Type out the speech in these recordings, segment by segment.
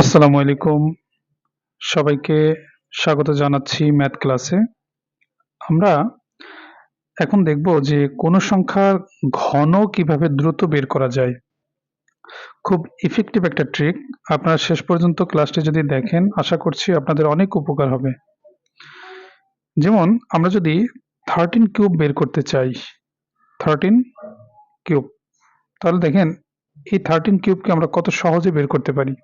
আসসালামু আলাইকুম। সবাইকে স্বাগত জানাচ্ছি ম্যাথ ক্লাসে। আমরা এখন দেখব যে কোন সংখ্যার ঘন কীভাবে দ্রুত বের করা যায়। খুব ইফেক্টিভ একটা ট্রিক আপনারা শেষ পর্যন্ত ক্লাসটি যদি দেখেন, আশা করছি আপনাদের অনেক উপকার হবে। যেমন, আমরা যদি থার্টিন কিউব বের করতে চাই থার্টিন কিউব তাহলে দেখেন, এই থার্টিন কিউবকে আমরা কত সহজে বের করতে পারি?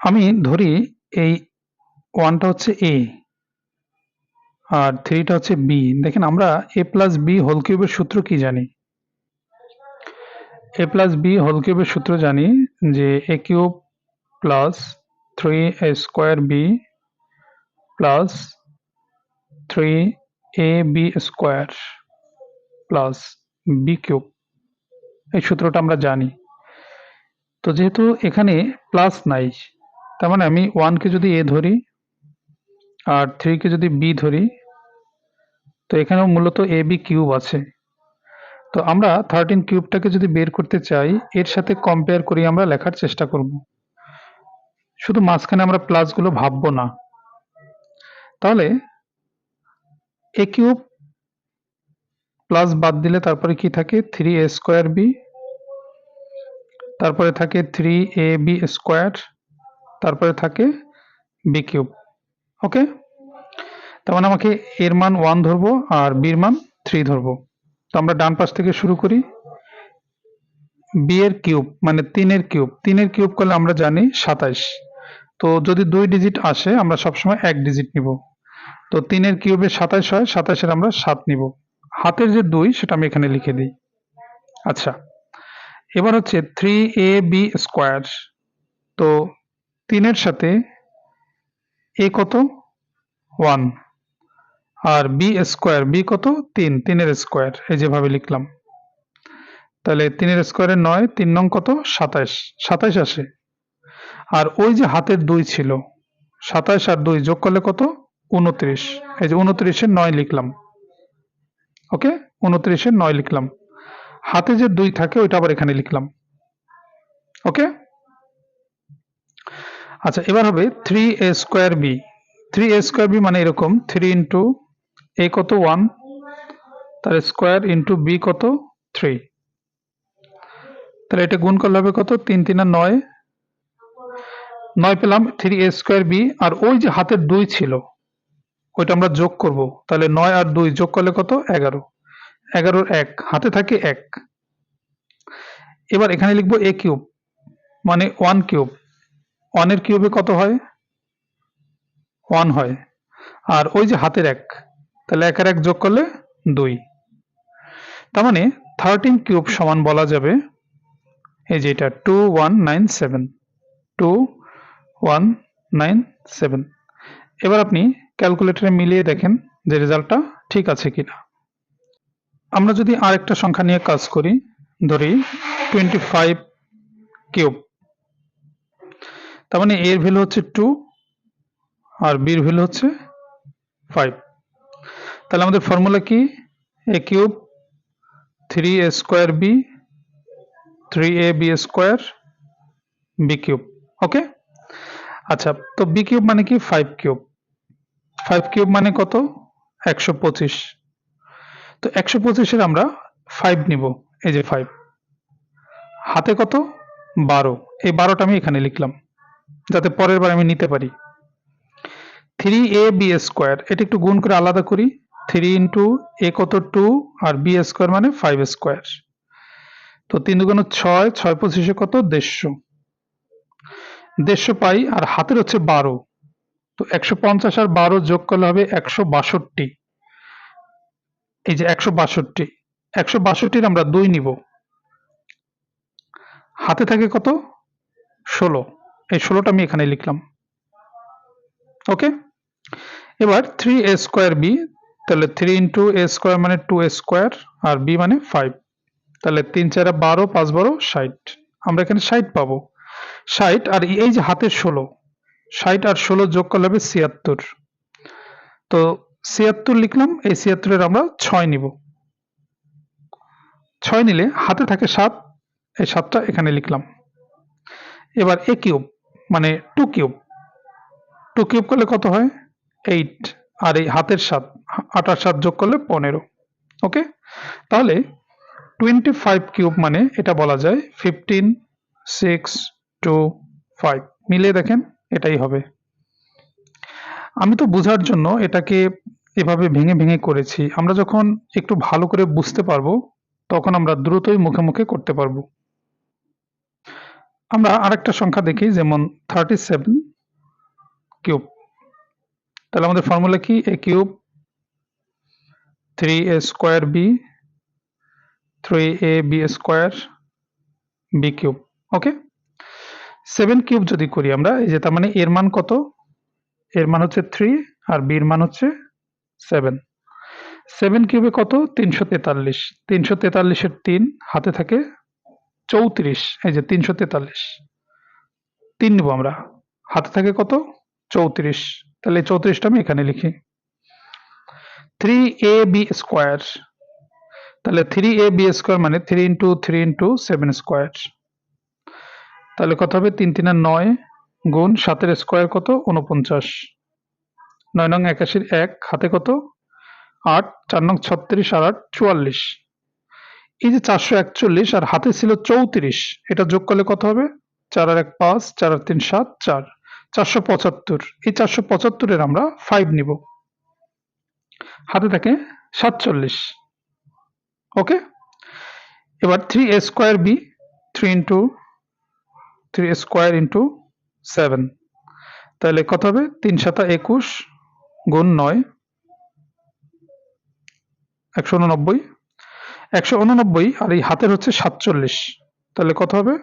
আমি ধরি এই ওয়ানটা হচ্ছে এ আর থ্রিটা হচ্ছে বি দেখেন আমরা এ প্লাস বি হোল কিউবের সূত্র কি জানি? এ প্লাস বি হোল কিউবের সূত্র জানি যে A cube plus three A square B plus three A B square plus B cube এই সূত্রটা আমরা জানি। তো যেহেতু এখানে প্লাস নাই তার মানে আমি ওয়ানকে যদি এ ধরি আর থ্রিকে যদি বি ধরি, তো এখানেও মূলত এ বি কিউব আছে। তো আমরা থার্টিন কিউবটাকে যদি বের করতে চাই, এর সাথে কম্পেয়ার করি, আমরা লেখার চেষ্টা করব। শুধু মাঝখানে আমরা প্লাসগুলো ভাববো না। তাহলে এ কিউব প্লাস বাদ দিলে তারপরে কি থাকে? থ্রি এ স্কোয়ার বি তারপরে থাকে থ্রি এ বি স্কোয়ার তারপরে থাকে বি কিউব ওকে তার মানে আমাকে এর মান ওয়ান ধরবো আর বির মান থ্রি ধরবো। তো আমরা ডান পাশ থেকে শুরু করি। বি এর কিউব মানে তিনের কিউব তিনের কিউব করলে আমরা জানি সাতাইশ। তো যদি দুই ডিজিট আসে, আমরা সবসময় এক ডিজিট নিব। তো তিনের কিউবে সাতাইশ হয়, সাতাইশের আমরা সাত নিব। হাতের যে দুই, সেটা আমি এখানে লিখে দিই। আচ্ছা। এবার হচ্ছে থ্রি এ বি স্কোয়ার তো তিনের সাথে এ কত? ওয়ান। আর বি স্কোয়ার, বি কত? তিন, তিনের স্কোয়ার, এই যেভাবে লিখলাম। তাহলে তিনের স্কোয়ারের নয়, তিন নং কত? সাতাইশ সাতাইশ আসে। আর ওই যে হাতের দুই ছিল সাতাইশ আর দুই যোগ করলে কত? উনত্রিশ। এই যে উনত্রিশের নয় লিখলাম। ওকে? উনত্রিশের নয় লিখলাম। হাতে যে দুই থাকে, ওইটা আবার এখানে লিখলাম। ওকে? আচ্ছা এবার হবে three A square B three A square B মানে এরকম থ্রি ইন্টু এ কত? ওয়ান তার স্কোয়ার ইন্টু বি কত? থ্রি তাহলে এটা গুণ করলে হবে কত? তিন তিন আর নয়। নয় পেলাম থ্রি এ স্কোয়ার বি আর ওই যে হাতের দুই ছিল, ওইটা আমরা যোগ করব। তাহলে নয় আর দুই যোগ করলে কত? এগারো। এগারোর এক, হাতে থাকে এক। এবার এখানে লিখব এ কিউব মানে ওয়ান কিউব ওয়ানের কিউবে কত হয়? ওয়ান হয়। আর ওই যে হাতের এক, তাহলে একের এক যোগ করলে দুই। তার মানে থার্টিন কিউব সমান বলা যাবে, এই যে এটা two one nine seven two one nine seven এবার আপনি ক্যালকুলেটরে মিলিয়ে দেখেন যে রেজাল্টটা ঠিক আছে কিনা। আমরা যদি আরেকটা সংখ্যা নিয়ে কাজ করি, ধরি টোয়েন্টি ফাইভ কিউব। তার মানে এর ভ্যালু হচ্ছে টু আর বির ভ্যালু হচ্ছে ফাইভ তাহলে আমাদের ফর্মুলা কি? A cube three A square B three A B square B cube okay আচ্ছা তো বি কিউব মানে কি? ফাইভ কিউব ফাইভ কিউব মানে কত? একশো পঁচিশ। তো একশো পঁচিশের আমরা ফাইভ নিব, এই যে ফাইভ হাতে কত? বারো। এই বারোটা আমি এখানে লিখলাম। যাতে পরের বার আমি নিতে পারি। থ্রি এ বি স্কোয়ার এটা একটু গুণ করে আলাদা করি। থ্রি ইন্টু এ কত টু আর বি স্কোয়ার মানে ফাইভ স্কোয়ার তো তিন দুগুণ ছয় ছয় পঁচিশে কত? দেড়শো। দেড়শো পাই আর হাতের হচ্ছে বারো। তো একশো পঞ্চাশ আর বারো যোগ করলে হবে একশো বাষট্টি। এই যে একশো বাষট্টি। একশো বাষট্টির আমরা দুই নিব। হাতে থাকে কত? ষোলো। এই ষোলোটা আমি এখানে লিখলাম। ওকে এবার থ্রি এ স্কোয়ার বি তাহলে থ্রি ইন্টু এ স্কোয়ার মানে টু এ স্কোয়ার আর বি মানে ফাইভ তাহলে তিন চারা বারো, পাঁচ বারো, ষাট। আমরা এখানে ষাট পাবো। ষাট, আর এই যে হাতের ষোলো, ষাট আর ষোলো যোগ করলে হবে ছিয়াত্তর। তো ছিয়াত্তর লিখলাম, এই ছিয়াত্তরের আমরা ছয় নিব। ছয় নিলে হাতে থাকে সাত, এই সাতটা এখানে লিখলাম। এবার এ কিউব মানে টু কিউব টু কিউব করলে কত হয়? এইট আর এই হাতের সাত, আটার সাত যোগ করলে পনেরো। ওকে তাহলে টোয়েন্টি ফাইভ কিউব মানে এটা বলা যায় ফিফটিন সিক্স টু ফাইভ মিলিয়ে দেখেন, এটাই হবে। আমি তো বোঝার জন্য এটাকে এভাবে ভেঙে ভেঙে করেছি। আমরা যখন একটু ভালো করে বুঝতে পারব, তখন আমরা দ্রুতই মুখে মুখে করতে পারব। আমরা আরেকটা সংখ্যা দেখি, যেমন থার্টি সেভেন কিউব তাহলে আমাদের ফর্মুলা কি? A cube three A square B three A B square B cube okay seven cube যদি করি আমরা, এই যে তার মানে এর মান কত? এর মান হচ্ছে থ্রি আর বির মান হচ্ছে সেভেন সেভেন কিউবে কত? তিনশো তেতাল্লিশ। তিনশো তেতাল্লিশের তিন হাতে থাকে চৌত্রিশ, এই যে তিনশো তেতাল্লিশ। তিন নিব আমরা। হাতে থাকে কত? চৌত্রিশ। তাহলে চৌত্রিশটা আমি এখানে লিখি। থ্রি এ বি স্কোয়ার তাহলে থ্রি এ বি স্কোয়ার মানে three into three into seven square তাহলে কত হবে? তিন তিনের নয় গুণ সাতের স্কোয়ার কত? উনপঞ্চাশ নয় নং একাশির এক, হাতে কত? আট, চার নং ছত্রিশ আর আট, চুয়াল্লিশ। এই যে চারশো একচল্লিশ আর হাতে ছিল চৌত্রিশ, এটা যোগ করলে কত হবে? চার আর এক পাঁচ, চার আর তিন সাত, চার। চারশো পঁচাত্তর, এই চারশো পঁচাত্তরের আমরা ফাইভ নিব। হাতে থাকে সাতচল্লিশ। ওকে এবার three A square B three into three square into seven তাহলে কত হবে? তিন সাতা একুশ গুণ নয়, একশো উননব্বই। একশো উননব্বই আর এই হাতের হচ্ছে সাতচল্লিশ। তাহলে কত হবে?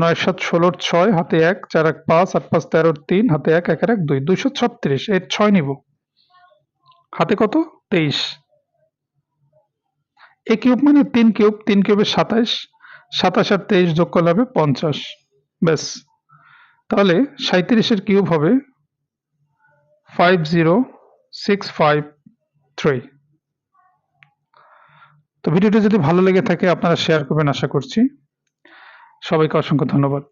নয় সাত ষোলোর ছয়, হাতে এক, চার এক পাঁচ, আট পাঁচ তেরোর তিন, হাতে এক একের এক দুই, দুইশো ছত্রিশ। এর ছয় নিব। হাতে কত? তেইশ। এ কিউব মানে তিন কিউব, তিন কিউবের সাতাইশ, সাতাশ আর তেইশ যোগ করলে হবে পঞ্চাশ। ব্যাস। তাহলে সাঁত্রিশের কিউব হবে five zero six five three. তো ভিডিওটি যদি ভালো লেগে থাকে আপনারা শেয়ার করবেন আশা করছি। সবাইকে অসংখ্য ধন্যবাদ।